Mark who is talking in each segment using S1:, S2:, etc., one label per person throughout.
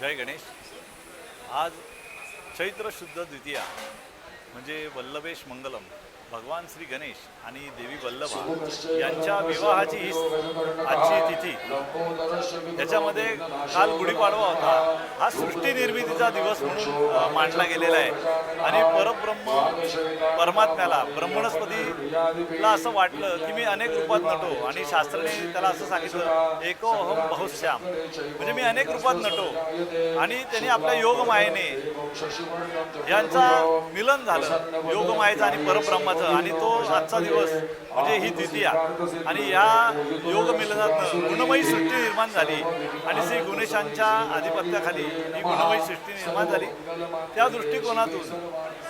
S1: जय गणेश. आज चैत्र शुद्ध द्वितीया म्हणजे वल्लभेश मंगलम. भगवान श्री गणेश आणि देवी वल्लभा यांच्या विवाहाची ही आजची तिथी. त्याच्यामध्ये काल गुढीपाडवा होता. हा सृष्टी निर्मितीचा दिवस म्हणून मांडला गेलेला आहे. आणि परब्रह्म परमात्म्याला ब्रह्मणस्पतीला असं वाटलं की मी अनेक रूपात नटो. आणि शास्त्राने त्याला असं सांगितलं एको अहम बहुश्याम. म्हणजे मी अनेक रूपात नटो. आणि त्यांनी आपल्या योगमायेने यांचा मिलन झालं. योगमायेचं आणि परब्रह्माचं आणि तो आजचा दिवस म्हणजे ही द्वितीया. आणि या योग मिलनातनं गुणमयी सृष्टी निर्माण झाली. आणि श्री गुणेशांच्या आधिपत्याखाली ही गुणमयी सृष्टी निर्माण झाली. त्या दृष्टिकोनातून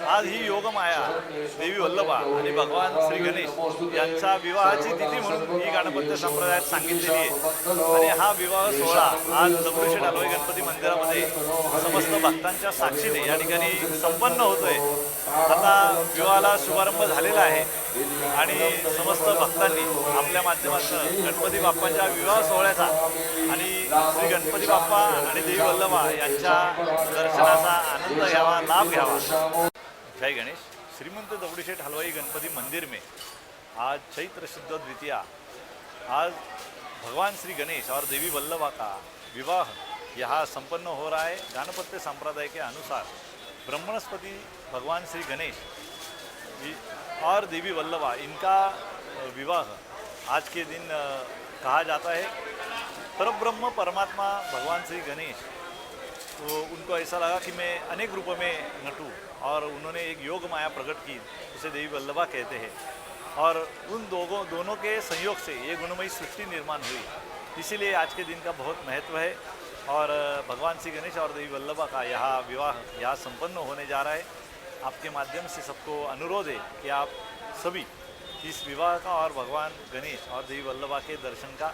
S1: आज ही योगमाया देवी वल्लभा आणि भगवान श्री गणेश यांचा विवाहाची तिथी म्हणून ही गणपत्य संप्रदायात सांगितलेली आहे. आणि हा विवाह सोहळा आज दगडूशेठ हलवाई गणपती मंदिरामध्ये समस्त भक्तांच्या साक्षीने या ठिकाणी संपन्न होतोय. आता विवाहाला शुभारंभ झालेला आहे. आणि समस्त भक्तांनी आपल्या माध्यमातून गणपती बाप्पाच्या विवाह सोहळ्याचा आणि श्री गणपती बाप्पा आणि देवी वल्लभा यांच्या दर्शनाचा आनंद घ्यावा लाभ घ्यावा. जय गणेश. श्रीमंत दगडूशेठ हलवाई गणपति मंदिर में आज चैत्र शुद्ध द्वितीया. आज भगवान श्री गणेश और देवी वल्लभा का विवाह यहाँ संपन्न हो रहा है. गानपत्य संप्रदाय के अनुसार ब्रह्मणस्पति भगवान श्री गणेश और देवी वल्लभा इनका विवाह आज के दिन कहा जाता है. परब्रह्म परमात्मा भगवान श्री गणेश तो उनको ऐसा लगा कि मैं अनेक रूपों में नटूँ और उन्होंने एक योग माया प्रकट की, उसे देवी वल्लभा कहते हैं। और उन दोनों दोनों के संयोग से ये गुणमयी सृष्टि निर्माण हुई। इसीलिए आज के दिन का बहुत महत्व है और भगवान श्री गणेश और देवी वल्लभा का यह विवाह यहाँ संपन्न होने जा रहा है। आपके माध्यम से सबको अनुरोध है कि आप सभी इस विवाह का और भगवान गणेश और देवी वल्लभा के दर्शन का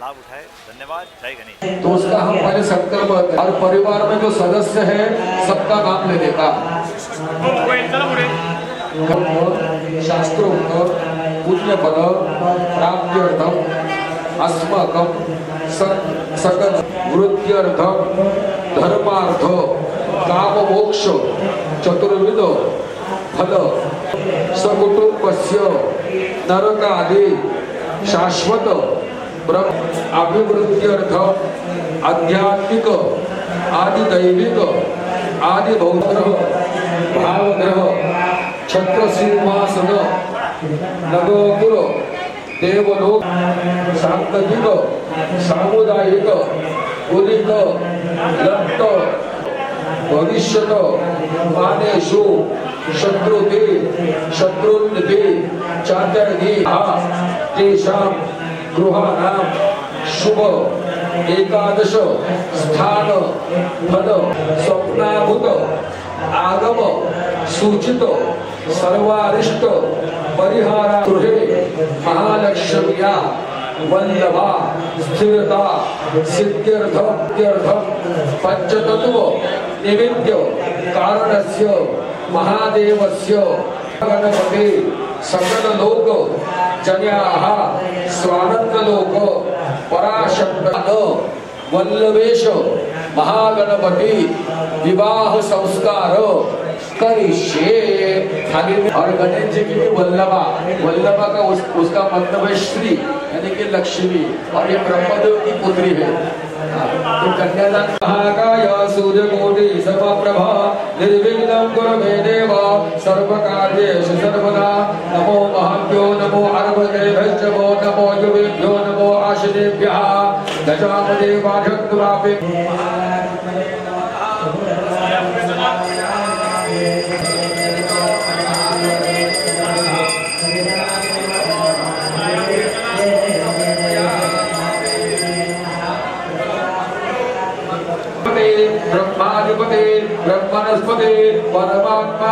S1: लाभ उठाए। धन्यवाद। जय गणेश।
S2: तो उसका हम संकल्प और परिवार में जो सदस्य है, सबका नाम लेने का शास्त्रोक्त पुण्य पद प्राप्त्यर्थम अस्माकं सकल वृत्त्यर्थम धर्मार्थ काम मोक्ष चतुर्विद फल सकुटुंबस्य నరకాది శాశ్వత బ్రహ్మ అభివృద్ధ్యర్థం ఆధ్యాత్మిక ఆది దైవిక ఆది భౌగ్రహ భావగ్రహ ఛత్ర సింహాసన నగోకుల దేవలో సాంతతిక సాముదాయిక కులిక లప్త भविष्यत मानेषु शत्रुते शत्रुन्नते चातरणी तेषां गृहाणां शुभ एकादश स्थान फल स्वप्नाभूत आगम सूचित सर्वारिष्ट परिहारा गृहे महालक्ष्म्या वल्लभा स्थिरता सिद्ध्यर्थम पंचतत्व ನಿಮಿತ್ಯೋ ಕಾರಣಸ್ಯ ಮಹಾದೇವಸ್ಯ ಗಣಪತಿ ಸಕಲ ಲೋಕ ಜನ್ಯಾ ಸ್ವಾನಂದ ಲೋಕ ಪರಾಶಕ್ತ ವಲ್ಲವೇಶ ಮಹಾಗಣಪತಿ ವಿವಾಹ ಸಂಸ್ಕಾರ करिष्ये खाली और गणेश जी की भी वल्लभा वल्लभा का उस, उसका मतलब है श्री यानी कि लक्ष्मी और ये ब्रह्मदेव की पुत्री है तो कन्यादान महाकाय सूर्यकोटि समप्रभा निर्विघ्नं कुरु मे देव सर्वकार्येषु सर्वदा नमो महाभ्यो नमो अर्भकेभ्यश्च वो नमो युवेभ्यो नमो आशिनेभ्यः गजामदे वाढक्तुरापे ब्रह्मणस्पते परमात्मा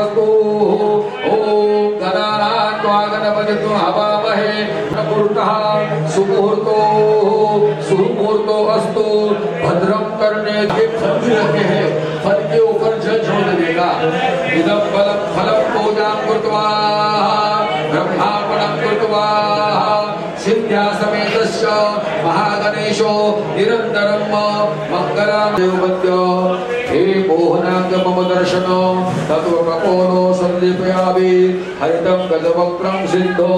S2: ॐ गणानात्वा गणपतित्व हवामहे। प्रकृतः सुमुहूर्तो सुमुहूर्तो अस्तु। भद्रं करने के फल भी रखे हैं। फल के ऊपर जल छोड़ देगा। इदम फलम फलम पूजा कृत्वा। ब्रह्मापणं कृत्वा। सिद्ध्या समेतस्य महागणेशो निरन्तरं मङ्गलादेवत्य हे मोहनाङ्ग मम दर्शन तत्त्वकपोलो सन्दीपयामि हरितं गजवक्त्रं सिद्धो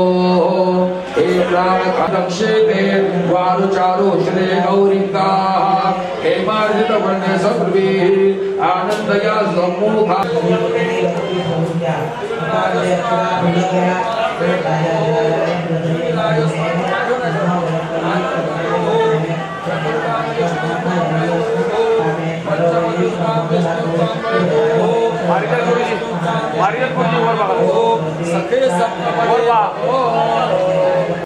S2: हे प्राणकक्षेते वारुचारु श्रे गौरिकाः। हेमार्जितवर्णे सप्रभिः आनन्दया सम्मुखा
S3: मार्गल María,
S2: por favor,
S3: por favor.